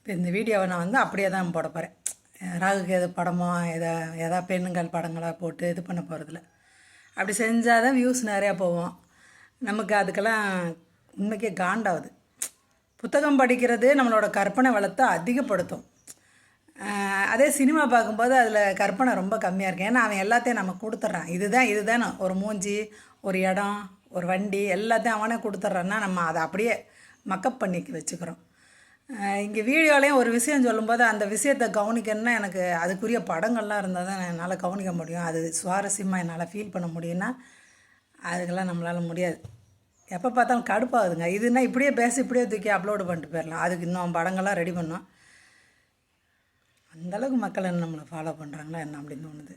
இப்போ இந்த வீடியோவை நான் வந்து அப்படியே தான் போட போகிறேன் ராகுக்கு எது படமோ எதா எதா பெண்ணுங்கள் படங்களாக போட்டு இது பண்ண போகிறதில்ல அப்படி செஞ்சால் தான் வியூஸ் நிறையா போவோம். நமக்கு அதுக்கெல்லாம் உண்மைக்கே காண்டாகுது. புத்தகம் படிக்கிறது நம்மளோட கற்பனை வளத்தை அதிகப்படுத்தும். அதே சினிமா பார்க்கும்போது அதில் கற்பனை ரொம்ப கம்மியாக இருக்கு. ஏன்னா அவன் எல்லாத்தையும் நம்ம கொடுத்துட்றான். இதுதான் இதுதான். ஒரு மூஞ்சி ஒரு இடம் ஒரு வண்டி எல்லாத்தையும் அவனே கொடுத்துட்றான்னா நம்ம அதை அப்படியே மக்கப் பண்ணி வச்சுக்கிறோம். இங்கே வீடியோலையும் ஒரு விஷயம் சொல்லும்போது அந்த விஷயத்தை கவனிக்கணும்னா எனக்கு அதுக்குரிய படங்கள்லாம் இருந்தால் தான் என்னால் கவனிக்க முடியும். அது சுவாரஸ்யமாக என்னால் ஃபீல் பண்ண முடியும்னா அதுக்கெல்லாம் நம்மளால் முடியாது. எப்போ பார்த்தாலும் கடுப்பாகுதுங்க. இதுனா இப்படியே பேசி இப்படியே தூக்கி அப்லோடு பண்ணிட்டு போயிடலாம். அதுக்கு இன்னும் படங்கள்லாம் ரெடி பண்ணோம். அந்தளவுக்கு மக்கள் என்ன நம்மளை ஃபாலோ பண்ணுறாங்களா என்ன அப்படின்னு தோணுது.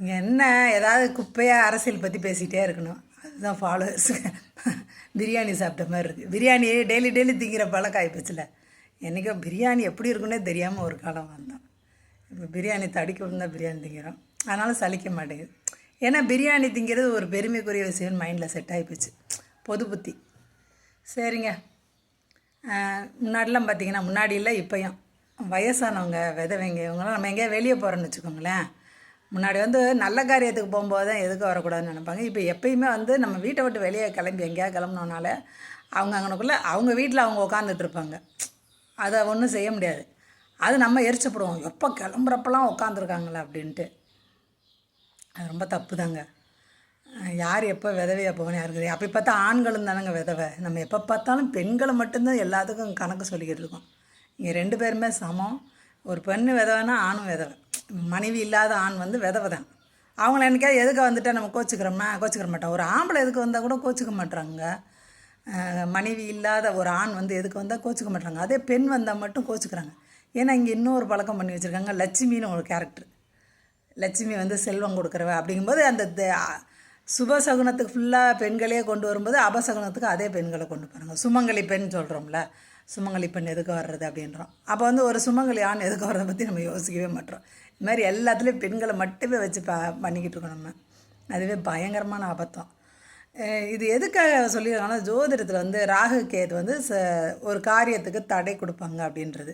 இங்கே என்ன ஏதாவது குப்பையாக அரசியல் பற்றி பேசிகிட்டே இருக்கணும். அதுதான் ஃபாலோவர்ஸுங்க பிரியாணி சாப்பிட்ட மாதிரி இருக்குது பிரியாணி டெய்லி டெய்லி திங்கிற பழக்கம் ஆகிப்போச்சுல என்றைக்கோ பிரியாணி எப்படி இருக்குன்னே தெரியாமல் ஒரு காலம் வந்தோம் இப்போ பிரியாணி தடிக்க விழுந்தால் பிரியாணி திங்கிறோம். அதனால் சலிக்க மாட்டேங்குது. ஏன்னா பிரியாணி திங்கிறது ஒரு பெருமைக்குரிய விஷயம்னு மைண்டில் செட் ஆகிப்போச்சு பொது புத்தி. சரிங்க. முன்னாடிலாம் பார்த்தீங்கன்னா முன்னாடி இல்லை இப்போயும். வயசானவங்க விதவைங்க இவங்களாம் நம்ம எங்கேயா வெளியே போகிறோன்னு வச்சுக்கோங்களேன். முன்னாடி வந்து நல்ல காரியத்துக்கு போகும்போது தான் எதுக்கு வரக்கூடாதுன்னு நினைப்பாங்க. இப்போ எப்பயுமே வந்து நம்ம வீட்டை விட்டு வெளியே கிளம்பி எங்கேயா கிளம்புனோனால அவங்க அங்கனக்குள்ளே அவங்க வீட்டில் அவங்க உட்காந்துட்டு இருப்பாங்க. அதை ஒன்றும் செய்ய முடியாது. அது நம்ம எரிச்சப்படுவோம். எப்போ கிளம்புறப்பெல்லாம் உட்காந்துருக்காங்களே அப்படின்ட்டு. அது ரொம்ப தப்பு தாங்க யார் எப்போ விதவையாக போகணும் யாருக்கு அப்போ அப்படி பார்த்தா ஆண்களும் தானங்க விதவை. நம்ம எப்போ பார்த்தாலும் பெண்களை மட்டும்தான் எல்லாத்துக்கும் கணக்கு சொல்லிக்கிட்டு இருக்கோம். இங்கே ரெண்டு பேருமே சமம். ஒரு பெண்ணு விதவைனா ஆணும் விதவை. மனைவி இல்லாத ஆண் வந்து விதவை தான். அவங்கள என்னைக்காவது எதுக்கு வந்துட்டா நம்ம கோச்சிக்கிறோமா? கோச்சிக்கிற மாட்டோம். ஒரு ஆம்பளை எதுக்கு வந்தால் கூட கோச்சிக்க மாட்டுறாங்க மனைவி இல்லாத ஒரு ஆண் வந்து எதுக்கு வந்தால் கோச்சிக்க மாட்றாங்க. அதே பெண் வந்தால் மட்டும் கோச்சிக்கிறாங்க. ஏன்னா இங்கே இன்னொரு பழக்கம் பண்ணி வச்சுருக்காங்க. லட்சுமின்னு ஒரு கேரக்டர் லட்சுமி வந்து செல்வம் கொடுக்குறவ. அப்படிங்கும்போது அந்த சுபசகுனத்துக்கு ஃபுல்லாக பெண்களே கொண்டு வரும்போது அபசகுனத்துக்கு அதே பெண்களை கொண்டு போகிறாங்க சுமங்கலி பெண் சொல்கிறோம்ல சுமங்கலி பெண் எதுக்கு வர்றது அப்படின்றோம் அப்போ வந்து ஒரு சுமங்கலி ஆண் எதுக்கு வர்றதை பற்றி நம்ம யோசிக்கவே மாட்டோம். இது மாதிரி எல்லாத்துலேயும் பெண்களை மட்டுமே வச்சு ப பண்ணிக்கிட்டு இருக்கோம் நம்ம. அதுவே பயங்கரமான அபத்தம் இது எதுக்காக சொல்லியிருக்காங்கன்னா ஜோதிடத்தில் வந்து ராகு கேது வந்து ச ஒரு காரியத்துக்கு தடை கொடுப்பாங்க அப்படின்றது.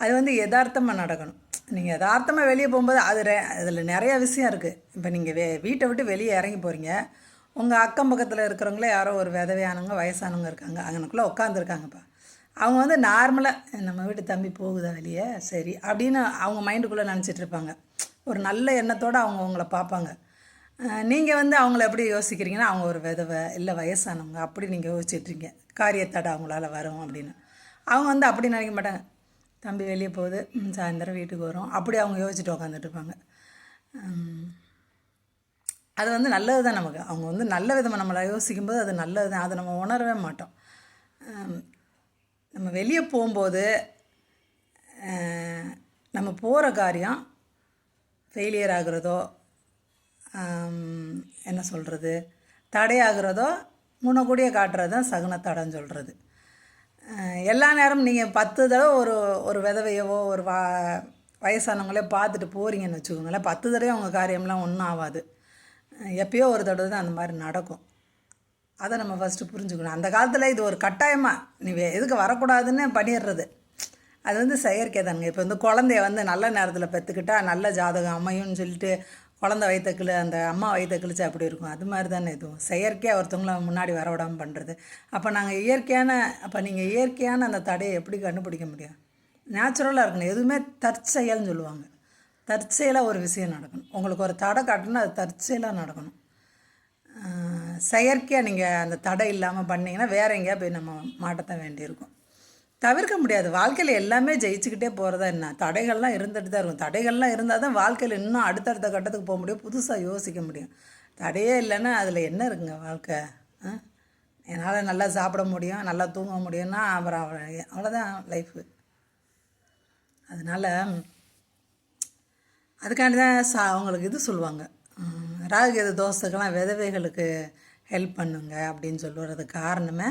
அது வந்து யதார்த்தமாக நடக்கணும். நீங்கள் யதார்த்தமாக வெளியே போகும்போது அது அதில் நிறையா விஷயம் இருக்குது இப்போ நீங்கள் வே வீட்டை விட்டு வெளியே இறங்கி போகிறீங்க உங்கள் அக்கம் பக்கத்தில் இருக்கிறவங்களே யாரோ ஒரு விதவையானவங்க வயசானவங்க இருக்காங்க. அங்கனக்குள்ளே உட்காந்துருக்காங்கப்பா அவங்க வந்து நார்மலாக நம்ம வீட்டு தம்பி போகுதா வெளியே? சரி அப்படின்னு அவங்க மைண்டுக்குள்ளே நினச்சிட்டு இருப்பாங்க. ஒரு நல்ல எண்ணத்தோடு அவங்க அவங்கள பார்ப்பாங்க. நீங்கள் வந்து அவங்கள எப்படி யோசிக்கிறீங்கன்னா அவங்க ஒரு விதவை இல்லை வயசானவங்க அப்படி நீங்கள் யோசிச்சிட்ருங்க காரியத்தடை அவங்களால வரும் அப்படின்னு. அவங்க வந்து அப்படி நினைக்க மாட்டாங்க. தம்பி வெளியே போகுது சாயந்தரம் வீட்டுக்கு வரும். அப்படி அவங்க யோசிச்சுட்டு உட்காந்துட்டு இருப்பாங்க. அது வந்து நல்லது தான் நமக்கு. அவங்க வந்து நல்ல விதமாக நம்மளை யோசிக்கும்போது அது நல்லது தான் அதை நம்ம உணரவே மாட்டோம். நம்ம வெளியே போகும்போது நம்ம போகிற காரியம் ஃபெயிலியர் ஆகிறதோ என்ன சொல்கிறது தடையாகிறதோ முன்னக்கூடியே காட்டுறது தான் சகுன தடைன்னு சொல்கிறது எல்லா நேரமும் நீங்கள் பத்து தடவை ஒரு ஒரு விதவையவோ ஒரு வா வயசானவங்களே பார்த்துட்டு போகிறீங்கன்னு வச்சுக்கோங்களேன் பத்து தடவை உங்கள் காரியம்லாம் ஒன்றும் ஆகாது. எப்பயோ ஒரு தடவை தான் அந்த மாதிரி நடக்கும். அதை நம்ம ஃபஸ்ட்டு புரிஞ்சுக்கணும். அந்த காலத்தில் இது ஒரு கட்டாயமாக நீ வே- எதுக்கு வரக்கூடாதுன்னு பண்ணிடுறது அது வந்து செயற்கை தானுங்க இப்போ வந்து குழந்தைய வந்து நல்ல நேரத்தில் பெற்றுக்கிட்டா நல்ல ஜாதகம் அமையும்னு சொல்லிட்டு குழந்தை வயிற்றுக்குள்ள அந்த அம்மா வயிற்று கிழிச்சு அப்படி இருக்கும்? அது மாதிரி தானே இதுவும் செயற்கையாக ஒருத்தவங்கள முன்னாடி வர விடாமல் பண்ணுறது அப்போ நாங்கள் இயற்கையான அப்போ நீங்கள் இயற்கையான அந்த தடையை எப்படி கண்டுபிடிக்க முடியும்? நேச்சுரலாக இருக்கணும். எதுவுமே தற்செயல்னு சொல்லுவாங்க. தற்செயலாக ஒரு விஷயம் நடக்கணும். உங்களுக்கு ஒரு தடை காட்டணும்னா அது தற்செயலாக நடக்கணும். செயற்கையாக நீங்கள் அந்த தடை இல்லாமல் பண்ணிங்கன்னா வேற எங்கேயா போய் நம்ம மாட்டத்தான் வேண்டியிருக்கும். தவிர்க்க முடியாது. வாழ்க்கையில் எல்லாமே ஜெயிச்சுக்கிட்டே போகிறதா என்ன? தடைகள்லாம் இருந்துட்டு தான் இருக்கும். தடைகள்லாம் இருந்தால் தான் வாழ்க்கையில் இன்னும் அடுத்தடுத்த கட்டத்துக்கு போக முடியும். புதுசாக யோசிக்க முடியும். தடையே இல்லைன்னா அதில் என்ன இருக்குங்க வாழ்க்கை? என்னால் நல்லா சாப்பிட முடியும் நல்லா தூங்க முடியும்னா அப்புறம் அவ்வளோ- அவ்வளோதான் லைஃபு அதனால் அதுக்காண்டி தான் சா அவங்களுக்கு இது சொல்லுவாங்க. ராகு ராகுகேது தோசைக்கெல்லாம் விதவைகளுக்கு ஹெல்ப் பண்ணுங்க அப்படின்னு சொல்லுறது காரணமே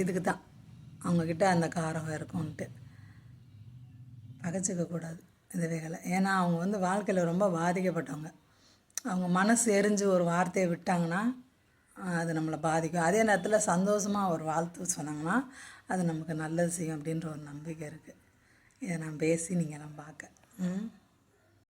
இதுக்கு தான். அவங்கக்கிட்ட அந்த காரம் இருக்கும்ன்ட்டு. பகைச்சிக்கக்கூடாது விதவைகளை ஏன்னா அவங்க வந்து வாழ்க்கையில் ரொம்ப பாதிக்கப்பட்டவங்க. அவங்க மனசு எரிஞ்சு ஒரு வார்த்தையை விட்டாங்கன்னா அது நம்மளை பாதிக்கும். அதே நேரத்தில் சந்தோஷமாக ஒரு வாழ்த்து சொன்னாங்கன்னா அது நமக்கு நல்லது செய்யும் அப்படின்ற ஒரு நம்பிக்கை இருக்குது இதை நான் பேசி நீங்கள்லாம் பார்க்க. ம்?